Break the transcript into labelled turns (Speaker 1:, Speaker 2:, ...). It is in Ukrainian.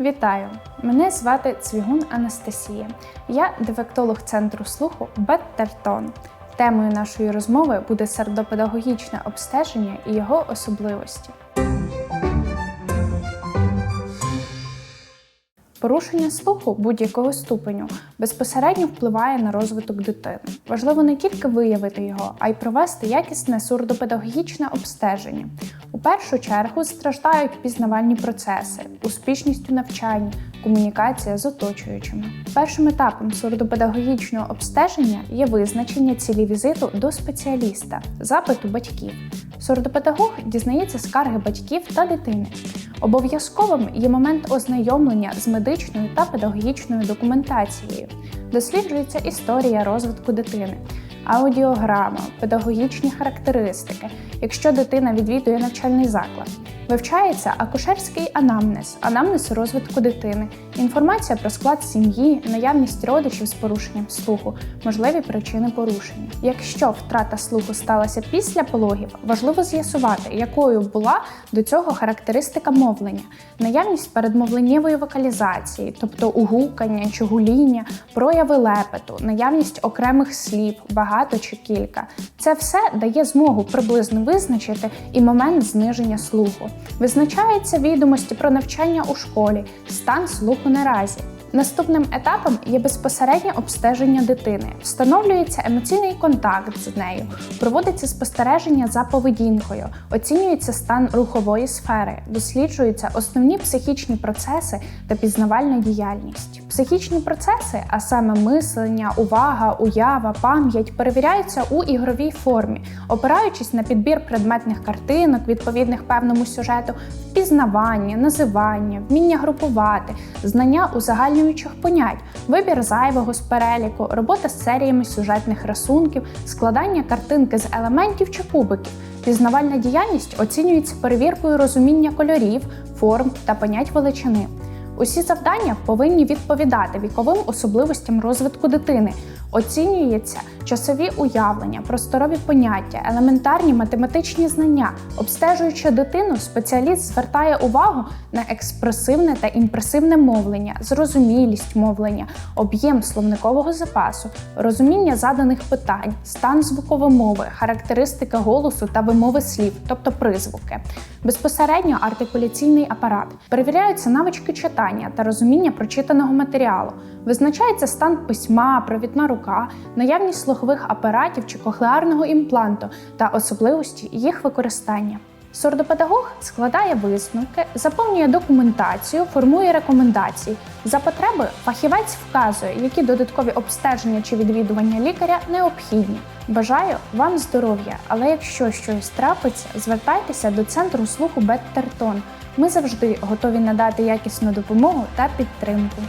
Speaker 1: Вітаю! Мене звати Цвігун Анастасія. Я дефектолог центру слуху Беттертон. Темою нашої розмови буде сердопедагогічне обстеження і його особливості. Порушення слуху будь-якого ступеню безпосередньо впливає на розвиток дитини. Важливо не тільки виявити його, а й провести якісне сурдопедагогічне обстеження. У першу чергу страждають пізнавальні процеси, успішність у навчанні, комунікація з оточуючими. Першим етапом сурдопедагогічного обстеження є визначення цілі візиту до спеціаліста, запиту батьків. Сурдопедагог дізнається скарги батьків та дитини. Обов'язковим є момент ознайомлення з медичною та педагогічною документацією. Досліджується історія розвитку дитини, аудіограма, педагогічні характеристики, якщо дитина відвідує навчальний заклад. Вивчається акушерський анамнез, анамнез розвитку дитини, інформація про склад сім'ї, наявність родичів з порушенням слуху, можливі причини порушення. Якщо втрата слуху сталася після пологів, важливо з'ясувати, якою була до цього характеристика мовлення, наявність передмовленнєвої вокалізації, тобто угукання чи гуління, прояви лепету, наявність окремих слів, багато чи кілька. Це все дає змогу приблизно визначити і момент зниження слуху. Визначаються відомості про навчання у школі, стан слуху наразі. Наступним етапом є безпосереднє обстеження дитини. Встановлюється емоційний контакт з нею, проводиться спостереження за поведінкою, оцінюється стан рухової сфери, досліджуються основні психічні процеси та пізнавальна діяльність. Психічні процеси, а саме мислення, увага, уява, пам'ять, перевіряються у ігровій формі, опираючись на підбір предметних картинок, відповідних певному сюжету, впізнавання, називання, вміння групувати, знання узагальнюючих понять, вибір зайвого з переліку, робота з серіями сюжетних рисунків, складання картинки з елементів чи кубиків. Пізнавальна діяльність оцінюється перевіркою розуміння кольорів, форм та понять величини. Усі завдання повинні відповідати віковим особливостям розвитку дитини. Оцінюється часові уявлення, просторові поняття, елементарні математичні знання. Обстежуючи дитину, спеціаліст звертає увагу на експресивне та імпресивне мовлення, зрозумілість мовлення, об'єм словникового запасу, розуміння заданих питань, стан звукової мови, характеристика голосу та вимови слів, тобто призвуки. Безпосередньо артикуляційний апарат. Перевіряються навички читання та розуміння прочитаного матеріалу. Визначається стан письма, провідна рука, наявність слухових апаратів чи кохлеарного імпланту та особливості їх використання. Сурдопедагог складає висновки, заповнює документацію, формує рекомендації. За потреби фахівець вказує, які додаткові обстеження чи відвідування лікаря необхідні. Бажаю вам здоров'я, але якщо щось трапиться, звертайтеся до центру слуху Беттертон. Ми завжди готові надати якісну допомогу та підтримку.